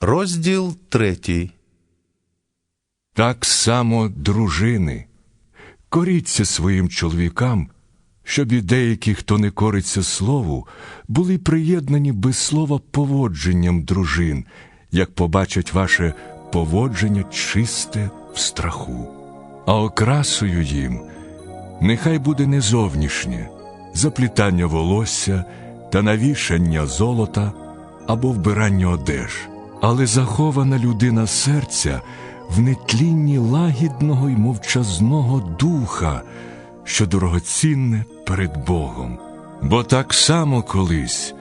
Розділ третій. Так само, дружини, коріться своїм чоловікам, щоб і деякі, хто не кориться слову, були приєднані без слова поводженням дружин, як побачать ваше поводження чисте в страху. А окрасою їм нехай буде не зовнішнє заплітання волосся та навішання золота або вбирання одеж, але захована людина серця в нетлінні лагідного й мовчазного духа, що дорогоцінне перед Богом. Бо так само колись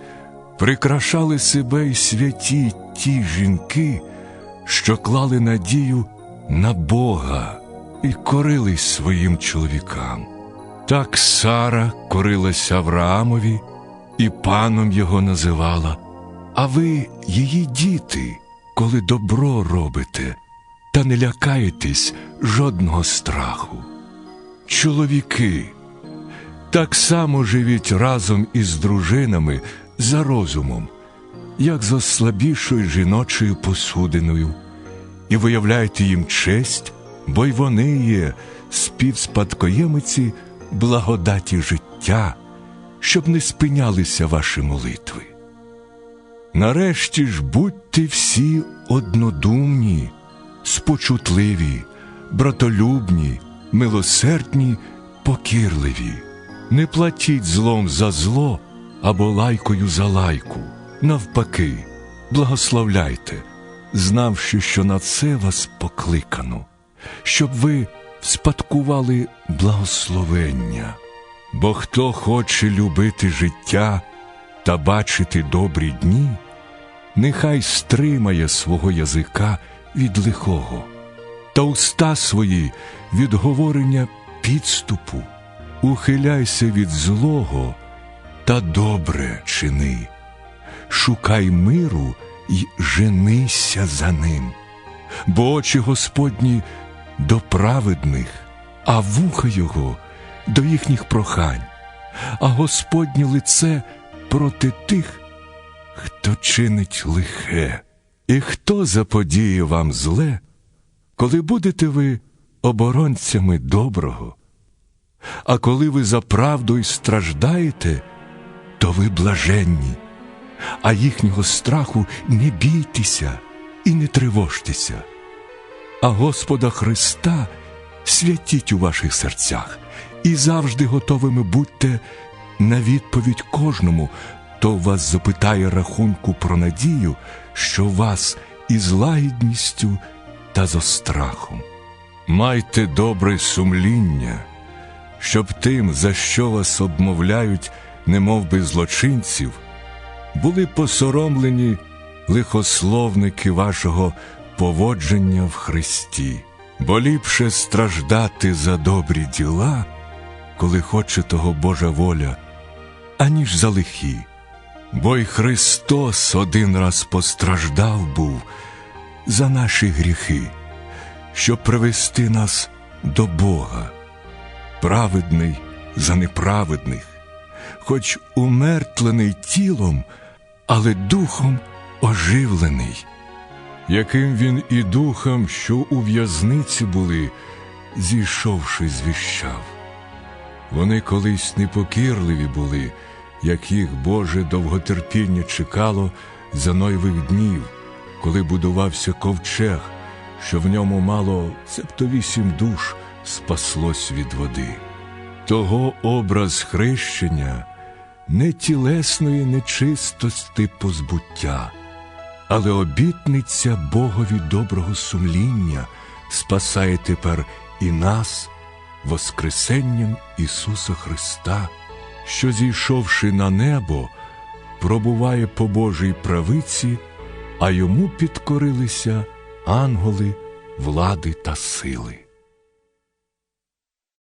прикрашали себе й святі ті жінки, що клали надію на Бога і корились своїм чоловікам. Так Сара корилася Авраамові і паном його називала, а ви її діти, коли добро робите, та не лякаєтесь жодного страху. Чоловіки, так само живіть разом із дружинами за розумом, як з ослабішою жіночою посудиною, і виявляйте їм честь, бо й вони є співспадкоємиці благодаті життя, щоб не спинялися ваші молитви. Нарешті ж будьте всі однодумні, спочутливі, братолюбні, милосердні, покірливі. Не платіть злом за зло або лайкою за лайку. Навпаки, благословляйте, знавши, що на це вас покликано, щоб ви спадкували благословення. Бо хто хоче любити життя та бачити добрі дні, нехай стримає свого язика від лихого, та уста свої від говорення підступу, ухиляйся від злого та добре чини, шукай миру й женися за ним, бо очі Господні до праведних, а вуха його до їхніх прохань, а Господнє лице проти тих, хто чинить лихе, і хто заподіє вам зле, коли будете ви оборонцями доброго. А коли ви за правду й страждаєте, то ви блаженні, а їхнього страху не бійтеся і не тривожтеся. А Господа Христа святіть у ваших серцях і завжди готовими будьте на відповідь кожному, хто вас запитає рахунку про надію, що вас із лагідністю та зо страхом. Майте добре сумління, щоб тим, за що вас обмовляють, немов би злочинців, були посоромлені лихословники вашого поводження в Христі, бо ліпше страждати за добрі діла, коли хоче того Божа воля, аніж за лихі. Бо й Христос один раз постраждав був за наші гріхи, щоб привести нас до Бога, праведний за неправедних, хоч умертвлений тілом, але духом оживлений, яким він і духом, що у в'язниці були, зійшовши, звіщав. Вони колись непокірливі були, як їх Боже довготерпіння чекало за нойвих днів, коли будувався ковчег, що в ньому мало цебто вісім душ спаслось від води. Того образ хрещення не тілесної нечистости позбуття, але обітниця Богові доброго сумління спасає тепер і нас. Воскресенням Ісуса Христа, що, зійшовши на небо, пробуває по Божій правиці, а йому підкорилися ангели, влади та сили.